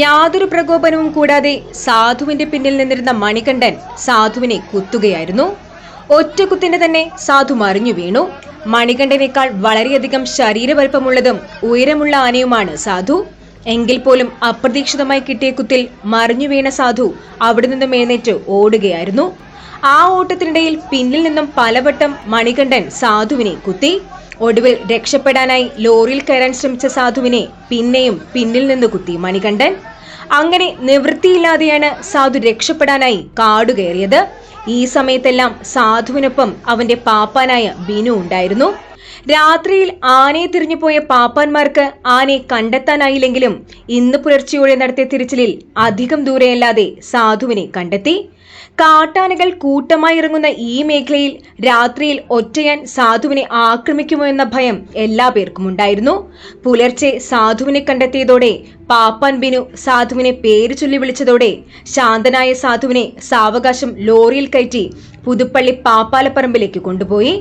യാതൊരു പ്രകോപനവും കൂടാതെ സാധുവിന്റെ പിന്നിൽ നിന്നിരുന്ന മണികണ്ഠൻ സാധുവിനെ കുത്തുകയായിരുന്നു. ഒറ്റ ഒറ്റക്കുത്തിന്റെ തന്നെ സാധു മറിഞ്ഞു വീണു. മണികണ്ഠനേക്കാൾ വളരെയധികം ശരീരവൽപ്പമുള്ളതും ഉയരമുള്ള ആനയുമാണ് സാധു. എങ്കിൽ പോലും അപ്രതീക്ഷിതമായി കിട്ടിയ കുത്തിൽ മറിഞ്ഞു വീണ സാധു അവിടെ നിന്നും എഴുന്നേറ്റ് ഓടുകയായിരുന്നു. ആ ഓട്ടത്തിനിടയിൽ പിന്നിൽ നിന്നും പലവട്ടം മണികണ്ഠൻ സാധുവിനെ കുത്തി. ഒടുവിൽ രക്ഷപ്പെടാനായി ലോറിയിൽ കയറാൻ ശ്രമിച്ച സാധുവിനെ പിന്നെയും പിന്നിൽ നിന്ന് കുത്തി മണികണ്ഠൻ. അങ്ങനെ നിവൃത്തിയില്ലാതെയാണ് സാധു രക്ഷപ്പെടാനായി കാടുകയറിയത് ഈ സമയത്തെല്ലാം സാധുവിനൊപ്പം അവന്റെ പാപ്പാനായ ബിനു ഉണ്ടായിരുന്നു. രാത്രിയിൽ ആനയെ തിരിഞ്ഞുപോയ പാപ്പാന്മാർക്ക് ആനയെ കണ്ടെത്താനായില്ലെങ്കിലും ഇന്ന് പുലർച്ചെയോടെ നടത്തിയ തിരച്ചിലിൽ അധികം ദൂരെയല്ലാതെ സാധുവിനെ കണ്ടെത്തി. കാട്ടാനകൾ കൂട്ടമായി ഇറങ്ങുന്ന ഈ മേഖലയിൽ രാത്രിയിൽ ഒറ്റയാൻ സാധുവിനെ ആക്രമിക്കുമോ എന്ന ഭയം എല്ലാ പേർക്കും ഉണ്ടായിരുന്നു. പുലർച്ചെ സാധുവിനെ കണ്ടെത്തിയതോടെ പാപ്പാൻ ബിനു സാധുവിനെ പേര് ചൊല്ലി വിളിച്ചതോടെ ശാന്തനായ സാധുവിനെ സാവകാശം ലോറിയിൽ കയറ്റി പുതുപ്പള്ളി പാപ്പാലപ്പറമ്പിലേക്ക് കൊണ്ടുപോയി.